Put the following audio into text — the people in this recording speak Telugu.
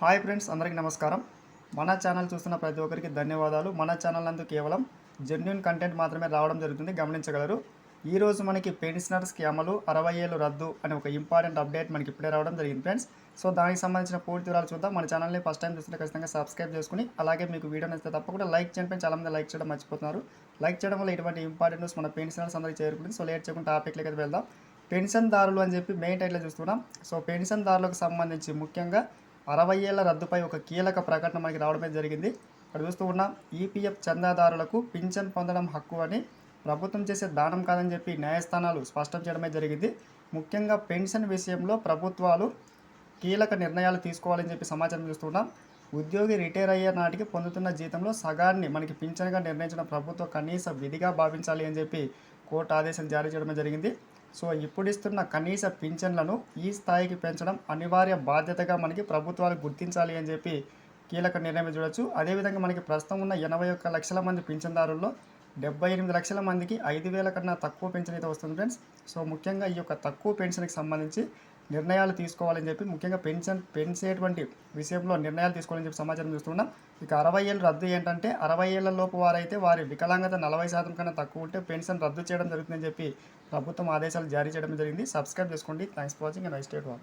హాయ్ ఫ్రెండ్స్ అందరికీ నమస్కారం. మన ఛానల్ చూస్తున్న ప్రతి ఒక్కరికి ధన్యవాదాలు. మన ఛానల్ నందు కేవలం జెన్యున్ కంటెంట్ మాత్రమే రావడం జరుగుతుంది గమనించగలరు. ఈరోజు మనకి పెన్షనర్స్కి అమలు అరవై ఏళ్ళు రద్దు అనే ఒక ఇంపార్టెంట్ అప్డేట్ మనకి ఇప్పుడే రావడం జరిగింది ఫ్రెండ్స్ సో దానికి సంబంధించిన పూర్తి వివరాలు చూద్దాం. మన ఛానల్ని ఫస్ట్ టైం చూస్తే ఖచ్చితంగా సబ్స్క్రైబ్ చేసుకుని అలాగే మీకు వీడియో నచ్చితే తప్పకుండా లైక్ చేయడం చాలా మంది లైక్ చేయడం మర్చిపోతున్నారు. లైక్ చేయడం వల్ల ఇటువంటి ఇంపార్టెంట్ న్యూస్ మన పెన్షనర్స్ అందరికీ చేరుకుంటుంది. సో లేట్ చేయకుండా టాపిక్లకి వెళ్దాం. పెన్షన్దారులు అని చెప్పి మెయిన్ టైట్లో చూస్తున్నాం. సో పెన్షన్దారులకు సంబంధించి ముఖ్యంగా అరవై ఏళ్ళ రద్దుపై ఒక కీలక ప్రకటన మనకి రావడమే జరిగింది. ఇక్కడ చూస్తూ ఉన్నాం ఈపీఎఫ్ చందాదారులకు పింఛన్ పొందడం హక్కు అని ప్రభుత్వం చేసే దానం కాదని చెప్పి న్యాయస్థానాలు స్పష్టం చేయడమే జరిగింది. ముఖ్యంగా పెన్షన్ విషయంలో ప్రభుత్వాలు కీలక నిర్ణయాలు తీసుకోవాలని చెప్పి సమాచారం చూస్తున్నాం ఉద్యోగి రిటైర్ అయ్యే నాటికి పొందుతున్న జీతంలో సగాన్ని మనకి పింఛన్గా నిర్ణయించిన ప్రభుత్వం కనీస విధిగా భావించాలి అని చెప్పి కోర్టు ఆదేశం జారీ చేయడమే జరిగింది. సో ఇప్పుడు ఇస్తున్న కనీస పింఛన్లను ఈ స్థాయికి పెంచడం అనివార్య బాధ్యతగా మనకి ప్రభుత్వాలు గుర్తించాలి అని చెప్పి కీలక నిర్ణయం చూడొచ్చు. అదేవిధంగా మనకి ప్రస్తుతం ఉన్న ఎనభై ఒక్క లక్షల మంది పింఛన్దారుల్లో డెబ్బై ఎనిమిది లక్షల మందికి ఐదు వేల కన్నా తక్కువ పెన్షన్ అయితే వస్తుంది ఫ్రెండ్స్. సో ముఖ్యంగా ఈ యొక్క తక్కువ పెన్షన్కి సంబంధించి నిర్ణయాలు తీసుకోవాలని చెప్పి ముఖ్యంగా పెన్షన్ పెంచేటువంటి విషయంలో నిర్ణయాలు తీసుకోవాలని చెప్పి సమాచారం చూస్తున్నాం. ఇక అరవై ఏళ్ళు రద్దు ఏంటంటే అరవై ఏళ్ళ లోపు వారైతే వారి వికలాంగత నలభై శాతం కన్నా తక్కువ ఉంటే పెన్షన్ రద్దు చేయడం జరుగుతుందని చెప్పి ప్రభుత్వం ఆదేశాలు జారీ చేయడం జరిగింది. సబ్స్క్రైబ్ చేసుకోండి. Thanks for watching. And I state one